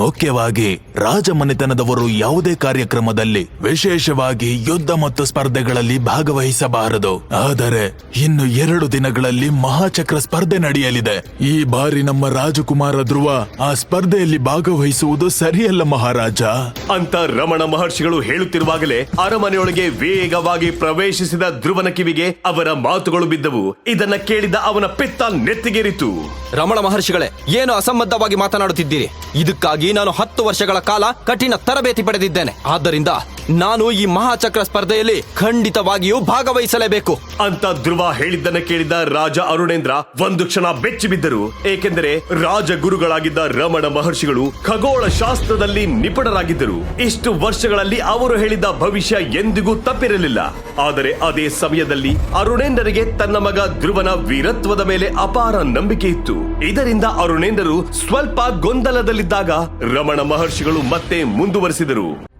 ಮುಖ್ಯವಾಗಿ ರಾಜಮನೆತನದವರು ಯಾವುದೇ ಕಾರ್ಯಕ್ರಮದಲ್ಲಿ ವಿಶೇಷವಾಗಿ ಯುದ್ಧ ಮತ್ತು ಸ್ಪರ್ಧೆಗಳಲ್ಲಿ ಭಾಗವಹಿಸಬಾರದು. ಆದರೆ ಇನ್ನು ಎರಡು ದಿನಗಳಲ್ಲಿ ಮಹಾಚಕ್ರ ಸ್ಪರ್ಧೆ ನಡೆಯಲಿದೆ. ಈ ಬಾರಿ ನಮ್ಮ ರಾಜಕುಮಾರ ಧ್ರುವ ಆ ಸ್ಪರ್ಧೆಯಲ್ಲಿ ಭಾಗವಹಿಸುವುದು ಸರಿಯಲ್ಲ ಮಹಾರಾಜ. ಅಂತ ರಮಣ ಮಹರ್ಷಿಗಳು ಹೇಳುತ್ತಿರುವಾಗಲೇ ಅರಮನೆಯೊಳಗೆ ವೇಗವಾಗಿ ಪ್ರವೇಶಿಸಿದ ಧ್ರುವನ ಕಿವಿಗೆ ಅವರ ಮಾತುಗಳು ಬಿದ್ದವು. ಇದನ್ನ ಕೇಳಿದ ಅವನ ಪಿತ್ತ ನೆತ್ತಿಗೇರಿತು. ರಮಣ ಮಹರ್ಷಿಗಳೇ ಏನು ಅಸಂಬದ್ಧವಾಗಿ ಮಾತನಾಡುತ್ತಿದ್ದೀರಿ? ಇದಕ್ಕಾಗಿ ನಾನು ಹತ್ತು ವರ್ಷಗಳ ಕಾಲ ಕಠಿಣ ತರಬೇತಿ ಪಡೆದಿದ್ದೇನೆ. ಆದ್ದರಿಂದ ನಾನು ಈ ಮಹಾಚಕ್ರ ಸ್ಪರ್ಧೆಯಲ್ಲಿ ಖಂಡಿತವಾಗಿಯೂ ಭಾಗವಹಿಸಲೇಬೇಕು. ಅಂತ ಧ್ರುವ ಹೇಳಿದ್ದನ್ನ ಕೇಳಿದ ರಾಜ ಅರುಣೇಂದ್ರ ಒಂದು ಕ್ಷಣ ಬೆಚ್ಚಿ ಬಿದ್ದರು. ಏಕೆಂದರೆ ರಾಜಗುರುಗಳಾಗಿದ್ದ ರಮಣ ಮಹರ್ಷಿಗಳು ಖಗೋಳ ಶಾಸ್ತ್ರದಲ್ಲಿ ನಿಪುಣರಾಗಿದ್ದರು. ಇಷ್ಟು ವರ್ಷಗಳಲ್ಲಿ ಅವರು ಹೇಳಿದ ಭವಿಷ್ಯ ಎಂದಿಗೂ ತಪ್ಪಿರಲಿಲ್ಲ. ಆದರೆ ಅದೇ ಸಮಯದಲ್ಲಿ ಅರುಣೇಂದ್ರರಿಗೆ ತನ್ನ ಮಗ ಧ್ರುವನ ವೀರತ್ವದ ಮೇಲೆ ಅಪಾರ ನಂಬಿಕೆ ಇತ್ತು. ಇದರಿಂದ ಅರುಣೇಂದ್ರರು ಸ್ವಲ್ಪ ಗೊಂದಲದಲ್ಲಿದ್ದಾಗ ರಮಣ ಮಹರ್ಷಿಗಳು ಮತ್ತೆ ಮುಂದುವರಿಸಿದರು.